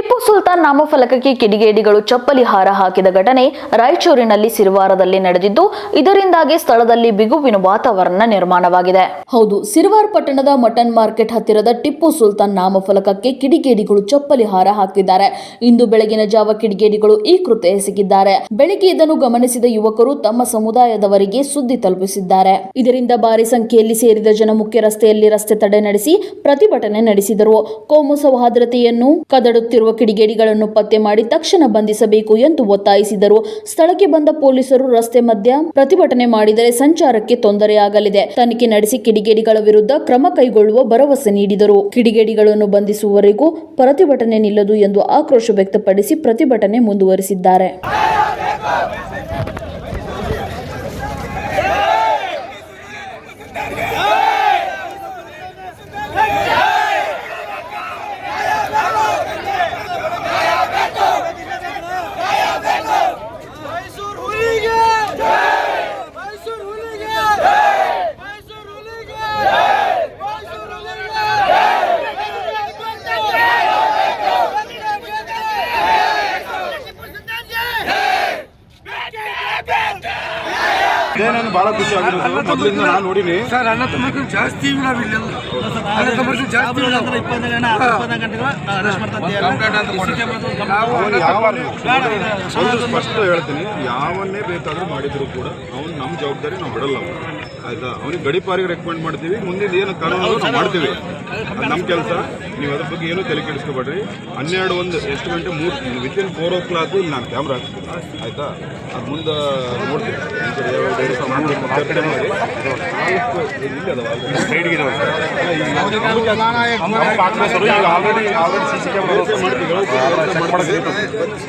ಟಿಪ್ಪು ಸುಲ್ತಾನ್ ನಾಮಫಲಕಕ್ಕೆ ಕಿಡಿಗೇಡಿಗಳು ಚಪ್ಪಲಿ ಹಾರ ಹಾಕಿದ ಘಟನೆ ರಾಯಚೂರಿನಲ್ಲಿ ಸಿರ್ವಾರದಲ್ಲಿ ನಡೆದಿದ್ದು, ಇದರಿಂದಾಗಿ ಸ್ಥಳದಲ್ಲಿ ಬಿಗುವಿನ ವಾತಾವರಣ ನಿರ್ಮಾಣವಾಗಿದೆ. ಹೌದು, ಸಿರಿವಾರ ಪಟ್ಟಣದ ಮಟನ್ ಮಾರ್ಕೆಟ್ ಹತ್ತಿರದ ಟಿಪ್ಪು ಸುಲ್ತಾನ್ ನಾಮಫಲಕಕ್ಕೆ ಕಿಡಿಗೇಡಿಗಳು ಚಪ್ಪಲಿ ಹಾರ ಹಾಕಿದ್ದಾರೆ. ಇಂದು ಬೆಳಗಿನ ಜಾವ ಕಿಡಿಗೇಡಿಗಳು ಈ ಕೃತ್ಯ ಎಸಗಿದ್ದಾರೆ. ಬೆಳಿಗ್ಗೆ ಇದನ್ನು ಗಮನಿಸಿದ ಯುವಕರು ತಮ್ಮ ಸಮುದಾಯದವರಿಗೆ ಸುದ್ದಿ ತಲುಪಿಸಿದ್ದಾರೆ. ಇದರಿಂದ ಭಾರಿ ಸಂಖ್ಯೆಯಲ್ಲಿ ಸೇರಿದ ಜನ ಮುಖ್ಯ ರಸ್ತೆಯಲ್ಲಿ ರಸ್ತೆ ತಡೆ ನಡೆಸಿ ಪ್ರತಿಭಟನೆ ನಡೆಸಿದರು. ಕೋಮು ಸೌಹಾರ್ದತೆಯನ್ನು ಕದಡುತ್ತಿರುವ ಕಿಡಿಗೇಡಿಗಳನ್ನು ಪತ್ತೆ ಮಾಡಿ ತಕ್ಷಣ ಬಂಧಿಸಬೇಕು ಎಂದು ಒತ್ತಾಯಿಸಿದರು. ಸ್ಥಳಕ್ಕೆ ಬಂದ ಪೊಲೀಸರು ರಸ್ತೆ ಮಧ್ಯ ಪ್ರತಿಭಟನೆ ಮಾಡಿದರೆ ಸಂಚಾರಕ್ಕೆ ತೊಂದರೆಯಾಗಲಿದೆ ತನಿಖೆ ನಡೆಸಿ ಕಿಡಿಗೇಡಿಗಳ ವಿರುದ್ಧ ಕ್ರಮ ಕೈಗೊಳ್ಳುವ ಭರವಸೆ ನೀಡಿದರು. ಕಿಡಿಗೇಡಿಗಳನ್ನು ಬಂಧಿಸುವವರೆಗೂ ಪ್ರತಿಭಟನೆ ನಿಲ್ಲದು ಎಂದು ಆಕ್ರೋಶ ವ್ಯಕ್ತಪಡಿಸಿ ಪ್ರತಿಭಟನೆ ಮುಂದುವರಿಸಿದ್ದಾರೆ. ನನಗೆ ಬಹಳ ಖುಷಿ ಆಗಿರೋದು. ಮೊದಲಿಂದ ನಾನು ನೋಡಿನಿ. ಸರ್ ಅಣ್ಣ ಜಾಸ್ತಿ ನಾವು ಅಣ್ಣ ಜಾಸ್ತಿ ಸ್ಪಷ್ಟ ಹೇಳ್ತೀನಿ. ಯಾವನ್ನೇ ಬೇಕಾದ್ರೂ ಮಾಡಿದ್ರು ಕೂಡ ಅವ್ನು ನಮ್ಮ ಜವಾಬ್ದಾರಿ ನಾವು ಬಿಡಲ್ಲ ಅವ್ನು. ಆಯ್ತಾ? ಅವ್ನಿಗೆ ಗಡಿಪಾರಿಗೆ ರೆಕಮೆಂಡ್ ಮಾಡ್ತೀವಿ. ಮುಂದಿನ ಏನು ಕಾನೂನು ನಾವು ಮಾಡ್ತೀವಿ. ನಮ್ಮ ಕೆಲಸ. ನೀವು ಅದ್ರ ಬಗ್ಗೆ ಏನೂ ತಲೆ ಕೆಡಿಸ್ಕೊಬೇಡ್ರಿ. ಹನ್ನೆರಡು ಒಂದು ಎಷ್ಟು ಗಂಟೆ ಮೂರು ವಿತಿನ್ ಫೋರ್ ಓ ಕ್ಲಾಕ್ ಇಲ್ಲಿ ನಾನು ಕ್ಯಾಮ್ರಾ ಹಾಕ್ತೀನಿ. ಆಯ್ತಾ? ಅದು ಮುಂದೆ ನೋಡ್ತೀನಿ.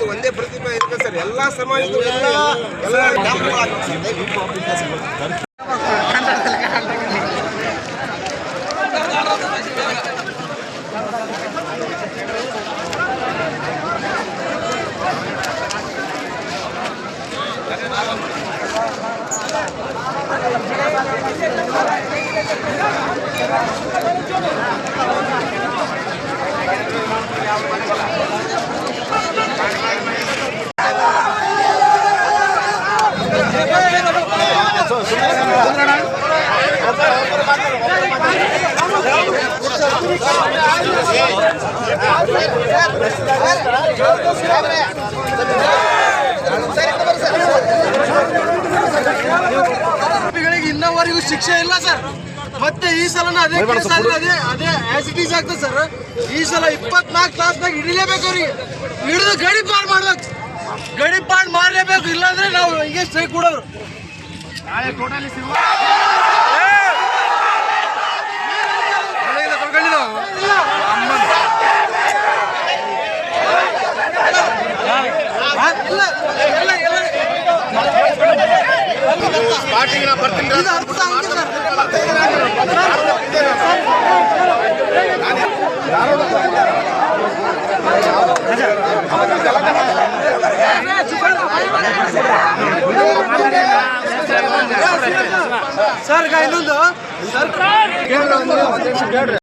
ಒಂದೇ ಸರ್ ಎಲ್ಲಾ ಸಮಾಜದ ಎಲ್ಲ ಎಲ್ಲ ಇನ್ನವರೆಗೂ ಶಿಕ್ಷೆ ಇಲ್ಲ ಸರ್. ಮತ್ತೆ ಈ ಸಲ ಅದೇ ಕೇಸ್ ಆದ್ರೆ ಅದೇ ಅದೇ ಆಸ್ ಇಟ್ ಆಗ್ತದೆ ಸರ್ ಈ ಸಲ ಇಪ್ಪತ್ನಾಲ್ಕು ಕ್ಲಾಸ್ನಾಗ ಹಿಡಿಲೇಬೇಕು ಅವ್ರಿಗೆ ಹಿಡಿದು ಗಡಿ ಪಾಡ್ ಮಾಡ್ಬೇಕು ಗಡಿ ಪಾಡ್ ಮಾಡಲೇಬೇಕು ಇಲ್ಲಾಂದ್ರೆ ನಾವು ಹೀಗೆ ಸ್ಟ್ರೈಕ್ ಕೊಡೋರು ಟೋಟಲಿ ಎಲ್ಲ. ಸ್ಪಾಟಿಂಗ್ ನಾ ಬರ್ತೀನಿ ಇದು ಅರ್ಥ ಹಂಗೆ ಸರ್ ಸರ್ ಈಗ ಇನ್ನೊಂದು ಸರ್